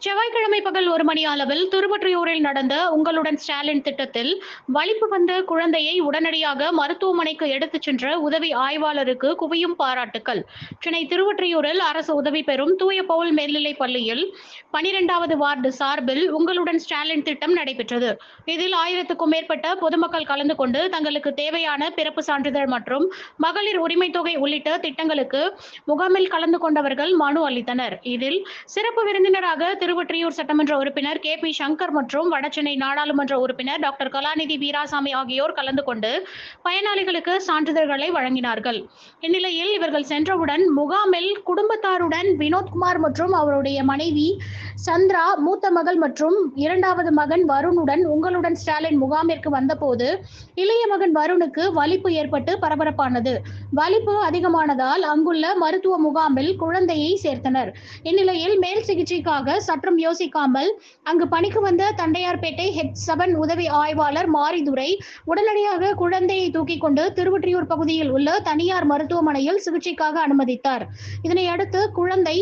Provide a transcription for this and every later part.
செவ்வாய்க்கிழமை பகல் ஒரு மணி அளவில் திருவொற்றியூரில் நடந்த உங்களுடன் ஸ்டாலின் திட்டத்தில் வலிப்பு வந்த குழந்தையை உடனடியாக மருத்துவமனைக்கு எடுத்துச் சென்ற உதவி ஆய்வாளருக்கு குவியும் பாராட்டுக்கள். சென்னை திருவொற்றியூரில் அரசு உதவி பெறும் தூய பவுல் மேல்நிலைப் பள்ளியில் பனிரெண்டாவது வார்டு சார்பில் உங்களுடன் ஸ்டாலின் திட்டம் நடைபெற்றது. இதில் ஆயிரத்துக்கும் மேற்பட்ட பொதுமக்கள் கலந்து கொண்டு தங்களுக்கு தேவையான பிறப்பு சான்றிதழ் மற்றும் மகளிர் உரிமைத் தொகை உள்ளிட்ட திட்டங்களுக்கு முகாமில் கலந்து கொண்டவர்கள் மனு அளித்தனர். இதில் சிறப்பு விருந்தினராக திருவொற்றியூர் சட்டமன்ற உறுப்பினர் கே பி சங்கர் மற்றும் வடசென்னை நாடாளுமன்ற உறுப்பினர் டாக்டர் கலாநிதி வீராசாமி ஆகியோர் கலந்து கொண்டு பயனாளிகளுக்கு சான்றிதழ்களை வழங்கினார்கள். இந்நிலையில் இவர்கள் சென்றவுடன் முகாமில் குடும்பத்தாருடன் வினோத்குமார் மற்றும் அவருடைய மனைவி சந்திரா மூத்த மகள் மற்றும் இரண்டாவது மகன் வருணுடன் உங்களுடன் ஸ்டாலின் முகாமிற்கு வந்தபோது இளைய மகன் வருணுக்கு வலிப்பு ஏற்பட்டு பரபரப்பானது. வலிப்பு அதிகமானதால் அங்குள்ள மருத்துவ முகாமில் குழந்தையை சேர்த்தனர். இந்நிலையில் மேல் சிகிச்சைக்காக சற்றும் யோசிக்காமல் அங்கு பணிக்கு வந்த தண்டையார்பேட்டை ஹெட் செவன் உதவி ஆய்வாளர் மாரிதுரை உடனடியாக குழந்தையை தூக்கி கொண்டு திருவொற்றியூர் பகுதியில் உள்ள தனியார் மருத்துவமனையில் சிகிச்சைக்காக அனுமதித்தார். இதனையடுத்து குழந்தை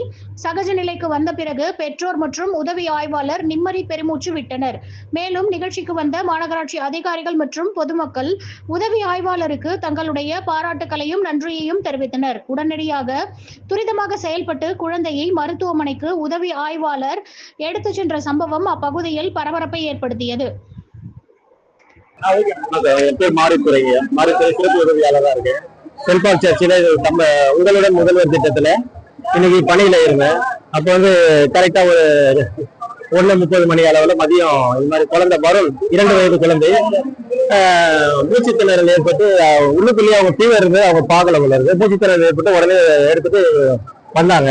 சகஜ நிலைக்கு வந்த பிறகு பெற்றோர் மற்றும் உதவி ஆய்வாளர் நிம்மதி பெருமூச்சு விட்டனர். மேலும் நிகழ்ச்சிக்கு வந்த மாநகராட்சி அதிகாரிகள் மற்றும் பொதுமக்கள் உதவி ஆய்வாளருக்கு தங்களுடைய பாராட்டுகளையும் நன்றியையும் தெரிவித்தனர். உடனடியாக துரிதமாக செயல்பட்டு குழந்தையை மருத்துவமனைக்கு உதவி ஆய்வாளர் எடுத்துச் சென்ற சம்பவம் அப்பகுதியில் பரபரப்பை ஏற்படுத்தியது. என் பேர் மாரித்துறைங்க மாரித்துறை சிறப்பு உதவியாளராக இருக்கேன். செல்பால் சர்ச்சில் நம்ம உங்களுடன் முதல்வர் திட்டத்துல இன்னைக்கு பணியில இருந்தேன். அப்போ வந்து கரெக்டா ஒரு ஒன்று முப்பது மணி அளவுல மதியம் இது மாதிரி குழந்தை வரும். இரண்டு வயது குழந்தை. ஆஹ், திணறல் ஏற்பட்டு உள்ளுக்குள்ளேயே அவங்க ஃபீவர் இருந்து அவங்க பார்க்கல உள்ள இருந்து மூச்சுத் திணறல் ஏற்பட்டு உடனே எடுத்துட்டு வந்தாங்க.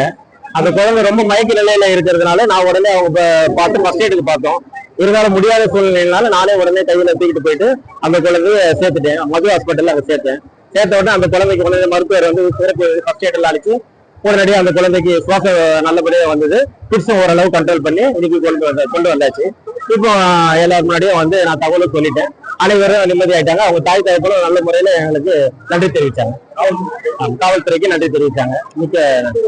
அந்த குழந்தை ரொம்ப மயக்க நிலையில இருக்கிறதுனால நான் உடனே அவங்க பார்த்து ஃபர்ஸ்ட் எய்டுக்கு பார்த்தோம். இருந்தாலும் முடியாத சூழ்நிலையினால நானே உடனே கையில தூக்கிட்டு போயிட்டு அந்த குழந்தைய சேர்த்துட்டேன். மது ஹாஸ்பிட்டல்ல அங்க சேர்த்தேன். சேர்த்த உடனே அந்த குழந்தைக்கு உடனே மருத்துவர் வந்து சிறப்பு ஃபர்ஸ்ட் எய்டெல்லாம் அழைச்சு உடனடியாக அந்த குழந்தைக்கு சுவாசம் நல்லபடியா வந்தது. கிட்ஸும் ஓரளவு கண்ட்ரோல் பண்ணி இன்னைக்கு கொண்டு வந்த கொண்டு வந்தாச்சு. இப்போ எல்லாரும் முன்னாடியும் வந்து நான் தகவலும் சொல்லிட்டேன். அனைவரும் நிம்மதியாயிட்டாங்க. அவங்க தாய் தகவலும் நல்ல முறையில் எங்களுக்கு நன்றி தெரிவிச்சாங்க. காவல்துறைக்கு நன்றி தெரிவிச்சாங்க. மிக்க நன்றி.